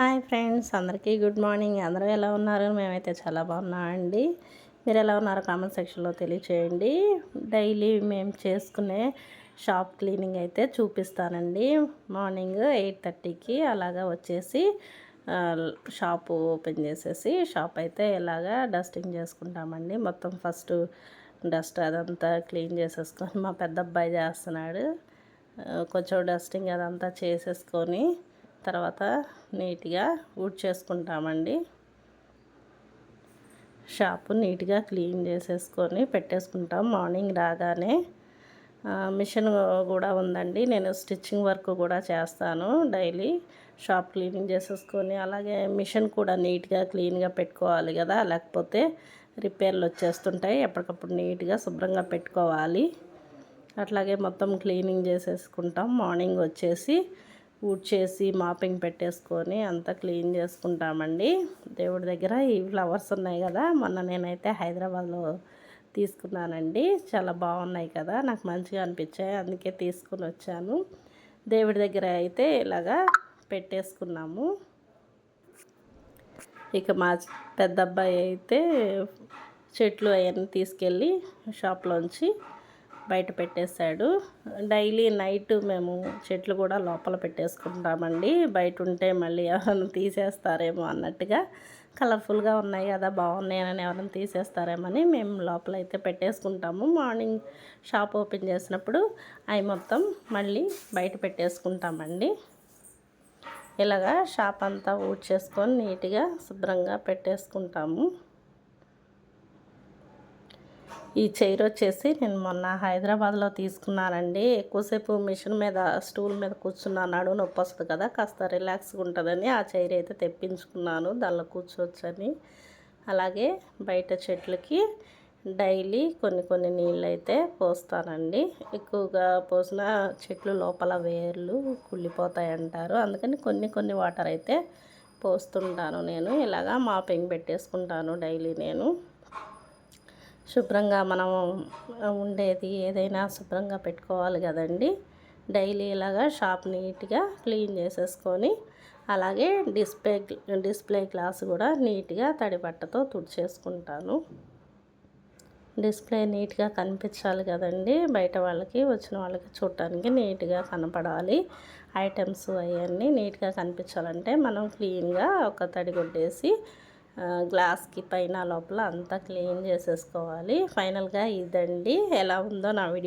Hi friends అందరికీ good morning. అందరూ ఎలా ఉన్నారు? మేమైతే చాలా బాగున్నాం అండి. మీరు ఎలా ఉన్నారో కామెంట్ సెక్షన్లో తెలియచేయండి. డైలీ మేము చేసుకునే షాప్ క్లీనింగ్ అయితే చూపిస్తానండి. మార్నింగ్ ఎయిట్ థర్టీకి అలాగా వచ్చేసి షాప్ ఓపెన్ చేసేసి షాప్ అయితే ఇలాగా డస్టింగ్ చేసుకుంటామండి. మొత్తం ఫస్ట్ డస్ట్ అదంతా క్లీన్ చేసేసుకొని మా పెద్ద అబ్బాయి చేస్తున్నాడు కొంచెం డస్టింగ్ అదంతా చేసేసుకొని తర్వాత నీట్గా ఊడ్ చేసుకుంటామండి. షాపు నీట్గా క్లీన్ చేసేసుకొని పెట్టేసుకుంటాం. మార్నింగ్ రాగానే మిషన్ కూడా ఉందండి. నేను స్టిచ్చింగ్ వర్క్ కూడా చేస్తాను డైలీ. షాప్ క్లీనింగ్ చేసేసుకొని అలాగే మిషన్ కూడా నీట్గా క్లీన్గా పెట్టుకోవాలి కదా. లేకపోతే రిపేర్లు వచ్చేస్తుంటాయి. ఎప్పటికప్పుడు నీట్గా శుభ్రంగా పెట్టుకోవాలి. అట్లాగే మొత్తం క్లీనింగ్ చేసేసుకుంటాం. మార్నింగ్ వచ్చేసి ఊడ్చేసి మాపింగ్ పెట్టేసుకొని అంతా క్లీన్ చేసుకుంటామండి. దేవుడి దగ్గర ఈ ఫ్లవర్స్ ఉన్నాయి కదా మొన్న నేనైతే హైదరాబాద్లో తీసుకున్నానండి. చాలా బాగున్నాయి కదా నాకు మంచిగా అనిపించాయి అందుకే తీసుకుని వచ్చాను. దేవుడి దగ్గర అయితే ఇలాగా పెట్టేసుకున్నాము. ఇక మా పెద్ద అబ్బాయి అయితే చెట్లు అవన్నీ తీసుకెళ్ళి షాప్లోంచి బయట పెట్టేశాడు. డైలీ నైట్ మేము చెట్లు కూడా లోపల పెట్టేసుకుంటామండి. బయట ఉంటే మళ్ళీ ఎవరైనా తీసేస్తారేమో అన్నట్టుగా. కలర్ఫుల్గా ఉన్నాయి కదా బాగున్నాయని ఎవరైనా తీసేస్తారేమని మేము లోపల అయితే పెట్టేసుకుంటాము. మార్నింగ్ షాప్ ఓపెన్ చేసినప్పుడు అవి మొత్తం మళ్ళీ బయట పెట్టేసుకుంటామండి. ఇలాగా షాప్ అంతా ఊడ్చేసుకొని నీట్గా శుభ్రంగా పెట్టేసుకుంటాము. ఈ చైర్ వచ్చేసి నేను మొన్న హైదరాబాద్లో తీసుకున్నానండి. ఎక్కువసేపు మిషన్ మీద స్టూల్ మీద కూర్చున్నాను నడువు నొప్పి వస్తుంది కదా కాస్త రిలాక్స్గా ఉంటుందని ఆ చైర్ అయితే తెప్పించుకున్నాను. దానిలో కూర్చోవచ్చని. అలాగే బయట చెట్లకి డైలీ కొన్ని కొన్ని నీళ్ళు అయితే పోస్తానండి. ఎక్కువగా పోసిన చెట్లు లోపల వేర్లు కుళ్ళిపోతాయి అంటారు. అందుకని కొన్ని కొన్ని వాటర్ అయితే పోస్తుంటాను నేను. ఇలాగా మాపింగ్ పెట్టేసుకుంటాను డైలీ నేను. శుభ్రంగా మనం ఉండేది ఏదైనా శుభ్రంగా పెట్టుకోవాలి కదండి. డైలీ ఇలాగా షాప్ నీట్గా క్లీన్ చేసేసుకొని అలాగే డిస్ప్లే డిస్ప్లే గ్లాస్ కూడా నీట్గా తడి బట్టతో తుడిచేసుకుంటాను. డిస్ప్లే నీట్గా కనిపించాలి కదండి. బయట వాళ్ళకి వచ్చిన వాళ్ళకి చూడటానికి నీట్గా కనపడాలి. ఐటమ్స్ అవన్నీ నీట్గా కనిపించాలంటే మనం క్లీన్గా ఒక తడి కొట్టేసి గ్లాస్కి పైన లోపల అంతా క్లీన్ చేసేసుకోవాలి. ఫైనల్గా ఇదండి. ఎలా ఉందో నా వీడియో